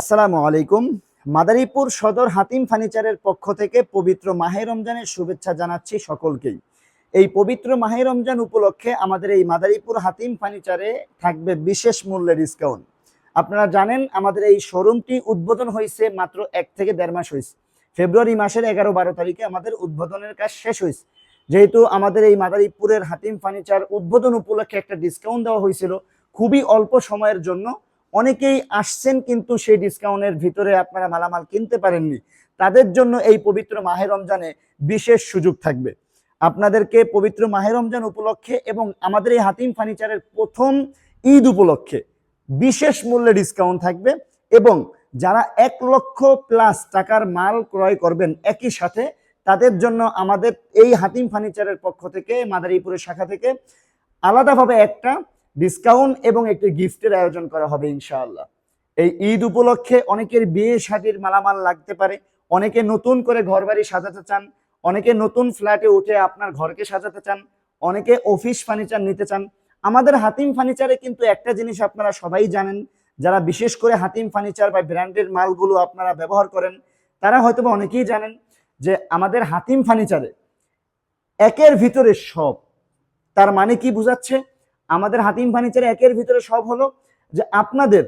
আসসালামু আলাইকুম। মাদারীপুর সদর হাতিম ফার্নিচারের পক্ষ থেকে পবিত্র মাহে রমজানের শুভেচ্ছা জানাচ্ছি সকলকেই। এই পবিত্র মাহে রমজান উপলক্ষে আমাদের এই মাদারীপুর হাতিম ফার্নিচারে থাকবে বিশেষ মূল্যে ডিসকাউন্ট। আপনারা জানেন, আমাদের এই শোরুমটি উদ্বোধন হয়েছে মাত্র এক থেকে দেড় মাস হয়েছে। ফেব্রুয়ারি মাসের এগারো বারো তারিখে আমাদের উদ্বোধনের কাজ শেষ হয়েছে। যেহেতু আমাদের এই মাদারীপুরের হাতিম ফার্নিচার উদ্বোধন উপলক্ষে একটা ডিসকাউন্ট দেওয়া হয়েছিল খুবই অল্প সময়ের জন্য। অনেকেই আসছেন কিন্তু সেই ডিসকাউন্টের ভিতরে আপনারা মালামাল কিনতে পারেননি। তাদের জন্য এই পবিত্র মাহে রমজানে বিশেষ সুযোগ থাকবে। আপনাদেরকে পবিত্র মাহে রমজান উপলক্ষে এবং আমাদের এই হাতিম ফার্নিচারের প্রথম ঈদ উপলক্ষে বিশেষ মূল্যে ডিসকাউন্ট থাকবে এবং যারা এক লক্ষ প্লাস টাকার মাল ক্রয় করবেন একই সাথে তাদের জন্য আমাদের এই হাতিম ফার্নিচারের পক্ষ থেকে, মাদারীপুরের শাখা থেকে আলাদাভাবে একটা ডিসকাউন্ট এবং একটি গিফটের আয়োজন করা হবে, ইনশাআল্লাহ। এই ঈদ উপলক্ষে অনেকের বিয়ে শাদির মালামাল লাগতে পারে, অনেকে নতুন করে ঘরবাড়ি সাজাতে চান, অনেকে নতুন ফ্ল্যাটে উঠে আপনার ঘরকে সাজাতে চান, অনেকে অফিস ফার্নিচার নিতে চান। আমাদের হাতিম ফার্নিচারে কিন্তু একটা জিনিস আপনারা সবাই জানেন, যারা বিশেষ করে হাতিম ফার্নিচার বা ব্র্যান্ডের মালগুলো আপনারা ব্যবহার করেন, তারা হয়তো বা অনেকেই জানেন যে আমাদের হাতিম ফার্নিচারে একের ভিতরে সব। তার মানে কি বোঝাচ্ছে? আমাদের হাতিম ফার্নিচারে একের ভিতরে সব হলো যে আপনাদের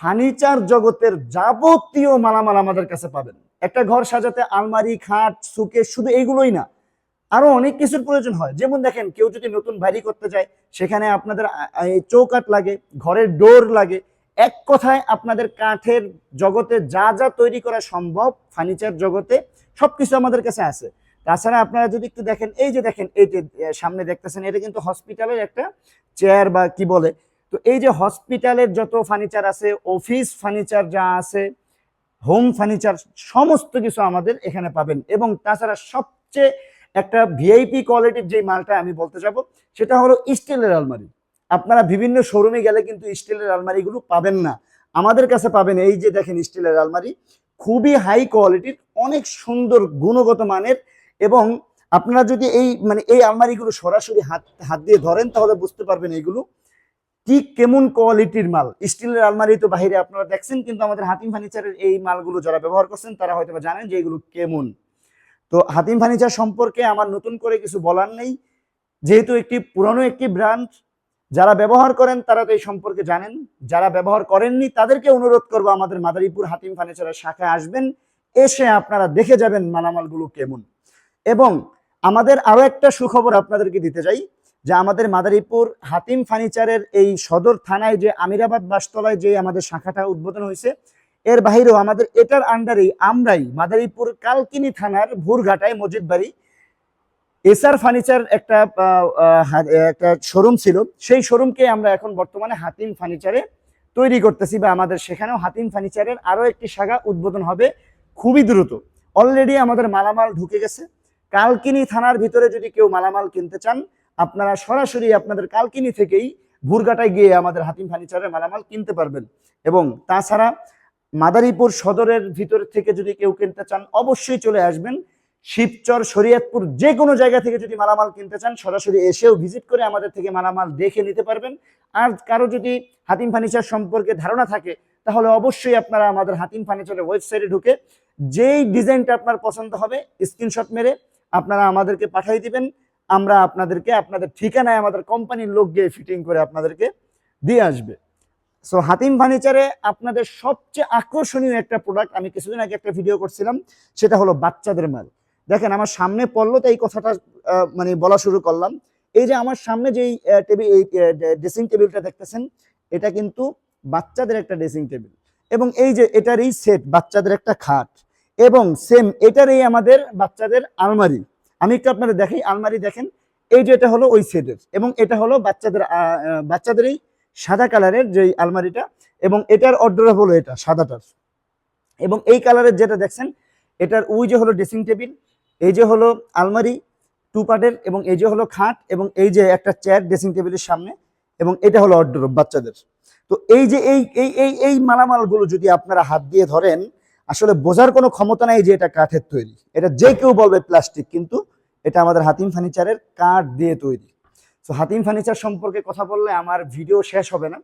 ফার্নিচার জগতের যাবতীয় মালামাল আমাদের কাছে পাবেন। একটা ঘর সাজাতে আলমারি, খাট সুকেস শুধু এইগুলোই না, আরও অনেক কিছুর প্রয়োজন হয়। যেমন দেখেন, কেউ যদি নতুন বাড়ি করতে চায়, সেখানে আপনাদের চৌকাট লাগে, ঘরের ডোর লাগে। এক কথায় আপনাদের কাঠের জগতে যা যা তৈরি করা সম্ভব, ফার্নিচার জগতে সবকিছু আমাদের কাছে আছে। তাছাড়া আপনারা যদি একটু দেখেন, এই যে দেখেন, এই যে সামনে দেখতেছেন, এটা কিন্তু হসপিটালের একটা চেয়ার বা কি বলে? তো এই যে হসপিটালের যত ফার্নিচার আছে অফিস ফার্নিচার যা আছে হোম ফার্নিচার সমস্ত কিছু আমাদের এখানে পাবেন। এবং তাছাড়া সবচেয়ে একটা ভিআইপি কোয়ালিটির যে মালটা আমি বলতে যাব, সেটা হলো স্টিলের আলমারি। আপনারা বিভিন্ন শোরুমে গেলে কিন্তু স্টিলের আলমারিগুলো পাবেন না। আমাদের কাছে পাবেন এই যে দেখেন স্টিলের আলমারি। খুবই হাই কোয়ালিটির অনেক সুন্দর, গুণগত মানের এবং আপনারা যদি এই মানে এই আলমারিগুলো সরাসরি হাত হাত দিয়ে ধরেন, তাহলে বুঝতে পারবেন এইগুলো। কি কেমন কোয়ালিটির মাল। স্টিলের আলমারি তো বাইরে আপনারা দেখছেন, কিন্তু আমাদের হাতিম ফার্নিচারের এই মালগুলো যারা ব্যবহার করছেন, তারা হয়তো জানেন যে এগুলো কেমন। তো হাতিম ফার্নিচার সম্পর্কে আমার নতুন করে কিছু বলার নেই। যেহেতু একটি পুরনো একটি ব্র্যান্ড, যারা ব্যবহার করেন, তারা তো এই সম্পর্কে জানেন। যারা ব্যবহার করেননি, তাদেরকে অনুরোধ করব আমাদের মাদারীপুর হাতিম ফার্নিচারের শাখায় আসবেন। এসে আপনারা দেখে যাবেন মালামালগুলো কেমন। এবং আমাদের আরও একটা সুখবর আপনাদেরকে দিতে চাই, যে আমাদের মাদারীপুর হাতিম ফার্নিচারের এই সদর থানায় যে আমিরাবাদ বাসতলায় যে আমাদের শাখাটা উদ্বোধন হয়েছে, এর বাহিরেও আমাদের এটার আন্ডারেই আমরাই মাদারীপুর কালকিনি থানার ভুরঘাটায় মসজিদ বাড়ি এসআর ফার্নিচার একটা একটা শোরুম ছিল। সেই শোরুমকে আমরা এখন বর্তমানে হাতিম ফার্নিচারে তৈরি করতেছি বা আমাদের সেখানেও হাতিম ফার্নিচারের আরও একটি শাখা উদ্বোধন হবে খুবই দ্রুত। অলরেডি আমাদের মালামাল ঢুকে গেছে। কালকিনি থানার ভিতরে যদি কেউ মালামাল কিনতে চান, আপনারা সরাসরি আপনাদের কালকিনি থেকেই ভুরঘাটায় গিয়ে আমাদের হাতিম ফার্নিচারের মালামাল কিনতে পারবেন। এবং তাছাড়া মাদারীপুর সদরের ভিতর থেকে যদি কেউ কিনতে চান, অবশ্যই চলে আসবেন। শিবচর, শরীয়তপুর যে কোনো জায়গা থেকে যদি মালামাল কিনতে চান, সরাসরি এসেও ভিজিট করে আমাদের থেকে মালামাল দেখে নিতে পারবেন। আর কারও যদি হাতিম ফার্নিচার সম্পর্কে ধারণা থাকে, তাহলে অবশ্যই আপনারা আমাদের হাতিম ফার্নিচারের ওয়েবসাইটে ঢুকে যেই ডিজাইনটা আপনার পছন্দ হবে, স্ক্রিনশট মেরে আপনারা আমাদেরকে পাঠিয়ে দিবেন। আমরা আপনাদেরকে আপনাদের ঠিকানায় আমাদের কোম্পানির লোক গিয়ে ফিটিং করে আপনাদেরকে দিয়ে আসবে। সো হাতিম ফার্নিচারে আপনাদের সবচেয়ে আকর্ষণীয় একটা প্রোডাক্ট আমি কিছুদিন আগে একটা ভিডিও করছিলাম, সেটা হলো বাচ্চাদের মাল। দেখেন, আমার সামনে পড়ল তো এই কথাটা মানে বলা শুরু করলাম। এই যে আমার সামনে যেই টেবিল এই ড্রেসিং টেবিলটা দেখতেছেন, এটা কিন্তু বাচ্চাদের একটা ড্রেসিং টেবিল এবং এই যে এটার এই সেট বাচ্চাদের একটা খাট। এবং সেম এটার এই আমাদের বাচ্চাদের আলমারি। আমি একটু আপনারা দেখাই, আলমারি দেখেন, এই যে এটা হলো ওই সেটের এবং এটা হলো বাচ্চাদের বাচ্চাদের এই সাদা কালারের যে আলমারিটা, এবং এটার অর্ডার হলো এটা, সাদাটার। এবং এই কালারের যেটা দেখছেন, এটার ওই যে হলো ড্রেসিং টেবিল এই যে হলো আলমারি টু পার্টের এবং এই যে হলো খাট, এবং এই যে একটা চেয়ার ড্রেসিং টেবিলের সামনে, এবং এটা হলো অর্ডার বাচ্চাদের। তো এই যে এই এই এই মালামালগুলো যদি আপনারা হাত দিয়ে ধরেন আসলে বোঝার কোনো ক্ষমতা নাই যে এটা কাঠের তৈরি। এটা যে কেউ বলবে প্লাস্টিক, কিন্তু এটা আমাদের হাতিম ফার্নিচারের কাঠ দিয়ে তৈরি। তো হাতিম ফার্নিচার সম্পর্কে কথা বললে আমার ভিডিও শেষ হবে না।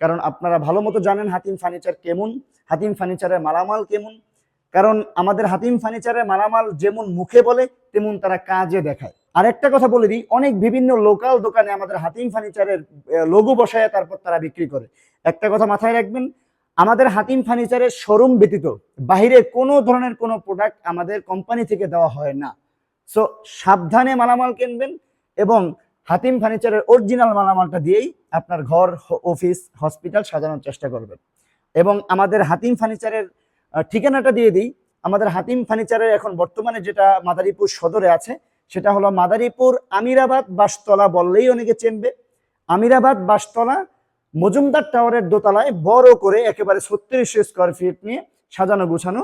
কারণ আপনারা ভালো মতো জানেন হাতিম ফার্নিচার কেমন, হাতিম ফার্নিচারের মালামাল কেমন। কারণ আমাদের হাতিম ফার্নিচারের মালামাল যেমন মুখে বলে, তেমন তারা কাজে দেখায়। আর একটা কথা বলে দিই, অনেক বিভিন্ন লোকাল দোকানে আমাদের হাতিম ফার্নিচারের লোগো বসায় তারপর তারা বিক্রি করে। একটা কথা মাথায় রাখবেন আমাদের হাতিম ফার্নিচারের শোরুম ব্যতীত বাইরে কোনো ধরনের কোনো প্রোডাক্ট আমাদের কোম্পানি থেকে দেওয়া হয় না। সো সাবধানে মালামাল কিনবেন এবং হাতিম ফার্নিচারের অরিজিনাল মালামালটা দিয়েই আপনার ঘর অফিস হসপিটাল সাজানোর চেষ্টা করবেন। এবং আমাদের হাতিম ফার্নিচারের ঠিকানাটা দিয়ে দিই। আমাদের হাতিম ফার্নিচারের এখন বর্তমানে যেটা মাদারীপুর সদরে আছে, সেটা হলো মাদারীপুর আমিরাবাদ বাসতলা বললেই অনেকে চেনবে। আমিরাবাদ বাসতলা মজুমদার টাওয়ারের দোতলায় বড় করে একেবারে ছত্রিশশো স্কোয়ার ফিট নিয়ে সাজানো গোছানো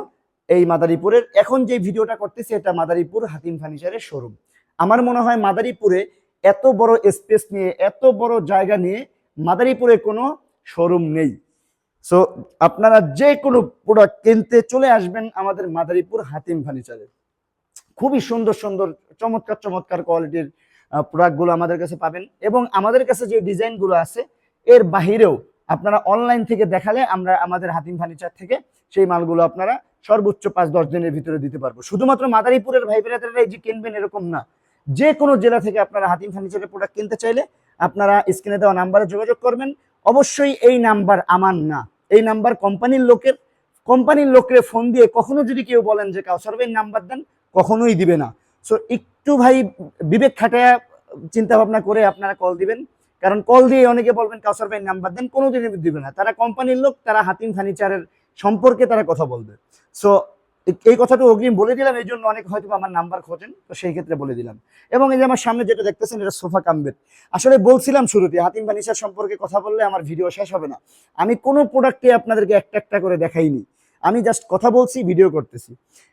এই মাদারীপুরের। এখন যে ভিডিওটা করতেছি, এটা মাদারীপুর হাতিম ফার্নিচারের শোরুম আমার মনে হয় মাদারীপুরে এত বড় স্পেস নিয়ে, এত বড় জায়গা নিয়ে মাদারীপুরে কোনো শোরুম নেই। সো আপনারা যে কোনো প্রোডাক্ট কিনতে চলে আসবেন আমাদের মাদারীপুর হাতিম ফার্নিচারে। খুবই সুন্দর সুন্দর, চমৎকার চমৎকার কোয়ালিটির প্রোডাক্টগুলো আমাদের কাছে পাবেন। এবং আমাদের কাছে যে ডিজাইনগুলো আছে এর বাহিরেও আপনারা অনলাইন থেকে দেখালে আমরা আমাদের হাতিম ফার্নিচার থেকে সেই মালগুলো আপনারা সর্বোচ্চ পাঁচ, দশ দিনের ভিতরে দিতে পারব। শুধুমাত্র মাদারীপুরের ভাই বেড়াতেরাই যে কিনবেন এরকম না। যে কোনো জেলা থেকে আপনারা হাতিম ফার্নিচারের প্রোডাক্ট কিনতে চাইলে আপনারা স্ক্রিনে দেওয়া নাম্বারে যোগাযোগ করবেন। অবশ্যই এই নাম্বার আমার না। এই নাম্বার কোম্পানির লোকের কোম্পানির লোকরে ফোন দিয়ে কখনো যদি কেউ বলেন যে কাউসার ভাই নাম্বার দেন, কখনোই দিবে না। সো একটু ভাই বিবেক খাটায়া চিন্তা ভাবনা করে আপনারা কল দিবেন। কারণ কল দিয়ে অনেকে বলবেন, কাউসার ভাই নাম্বার দেন। কোনো দিনই দিবে না। তারা কোম্পানির লোক, তারা হাতিম ফার্নিচারের সম্পর্কে তারা কথা বলবে। সো এই কথাটা অগ্রিম বলে দিলাম, এই জন্য অনেক হয়তো আমার নাম্বার খোঁজেন, তো সেই ক্ষেত্রে বলে দিলাম। এবং এই যে আমার সামনে যেটা দেখতেছেন, এটা সোফা কাম্বের আসলে বলছিলাম শুরুতে, হাতিম ফার্নিচার সম্পর্কে কথা বললে আমার ভিডিও শেষ হবে না। আমি কোনো প্রোডাক্টে আপনাদেরকে একটা একটা করে দেখাইনি। আমি জাস্ট কথা বলছি ভিডিও করতেছি।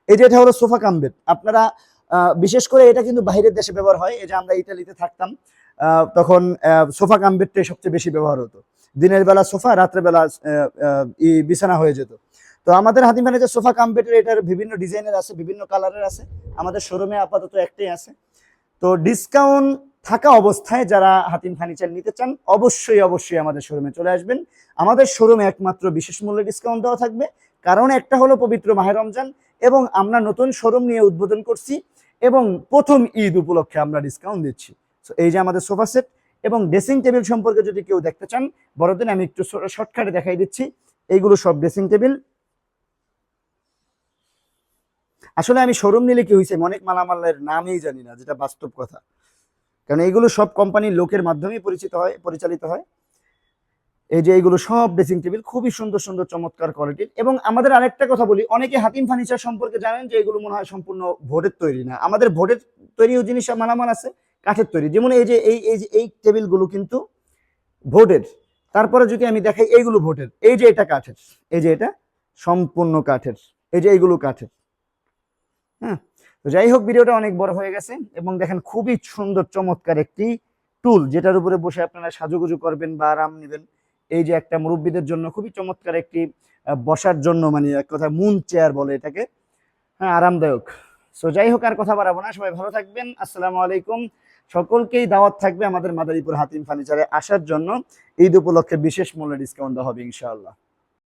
এই যে এটা হলো সোফা কাম্বের আপনারা বিশেষ করে এটা কিন্তু বাইরের দেশে ব্যবহার হয়। এই যে আমরা ইটালিতে থাকতাম তখন সোফা কাম্বেরটাই সবচেয়ে বেশি ব্যবহার হতো। দিনের বেলা সোফা রাত্রে বেলা আহ, আহ, ই বিছানা হয়ে যেত। তো আমাদের হাতিম ফার্নিচার সোফা কাম্বেটের এটার বিভিন্ন ডিজাইনের আছে বিভিন্ন কালারের আছে। আমাদের শোরুমে আপাতত একটাই আছে। তো ডিসকাউন্ট থাকা অবস্থায় যারা হাতিম ফার্নিচার নিতে চান অবশ্যই অবশ্যই আমাদের শোরুমে চলে আসবেন। আমাদের শোরুমে একমাত্র বিশেষ মূল্যে ডিসকাউন্ট দেওয়া থাকবে। কারণ একটা হলো পবিত্র মাহে রমজান এবং আমরা নতুন শোরুম নিয়ে উদ্বোধন করছি। এবং প্রথম ঈদ উপলক্ষে আমরা ডিসকাউন্ট দিচ্ছি। তো এই যে আমাদের সোফা সেট এবং ড্রেসিং টেবিল সম্পর্কে যদি কেউ দেখতে চান বড়দিন আমি একটু শর্টকাটে দেখাই দিচ্ছি। এইগুলো সব ড্রেসিং টেবিল আসলে আমি শোরুম নিলে কি হয়েছে? অনেক মালামালের নামই জানি না, যেটা বাস্তব কথা। কারণ এইগুলো সব কোম্পানির লোকের মাধ্যমেই পরিচিত হয়, পরিচালিত হয়। এই যে এইগুলো সব ড্রেসিং টেবিল খুবই সুন্দর সুন্দর, চমৎকার কোয়ালিটির এবং আমাদের আরেকটা কথা বলি, অনেকে হাতিম ফার্নিচার সম্পর্কে জানেন যে এগুলো মনে হয় সম্পূর্ণ ভোটের তৈরি না। আমাদের ভোটের তৈরি জিনিস মালামাল আছে, কাঠের তৈরি। যেমন এই যে, এই এই যে, এই টেবিলগুলো কিন্তু ভোটের। তারপরে যদি আমি দেখাই, এইগুলো ভোটের। এই যে এটা কাঠের। এই যে এটা সম্পূর্ণ কাঠের। এই যে এইগুলো কাঠের। হ্যাঁ? তো যাই হোক, ভিডিওটা অনেক বড় হয়ে গেছে এবং দেখেন খুবই সুন্দর, চমৎকার একটি টুল যেটার উপরে বসে আপনারা সাজুগুজু করবেন বা আরাম নেবেন। এই যে একটা মুরব্বীদের জন্য খুবই চমৎকার একটি বসার জন্য মানে এক কথায় মুন চেয়ার বলে এটাকে। হ্যাঁ আরামদায়ক। সো যাই হোক, আর কথা বাড়াবো না। সবাই ভালো থাকবেন। আসসালামু আলাইকুম। সকলকেই দাওয়াত থাকবে আমাদের মাদারীপুর হাতিম ফার্নিচারে আসার জন্য। ঈদ উপলক্ষে বিশেষ মূল্যে ডিসকাউন্ট দেওয়া হবে, ইনশাআল্লাহ।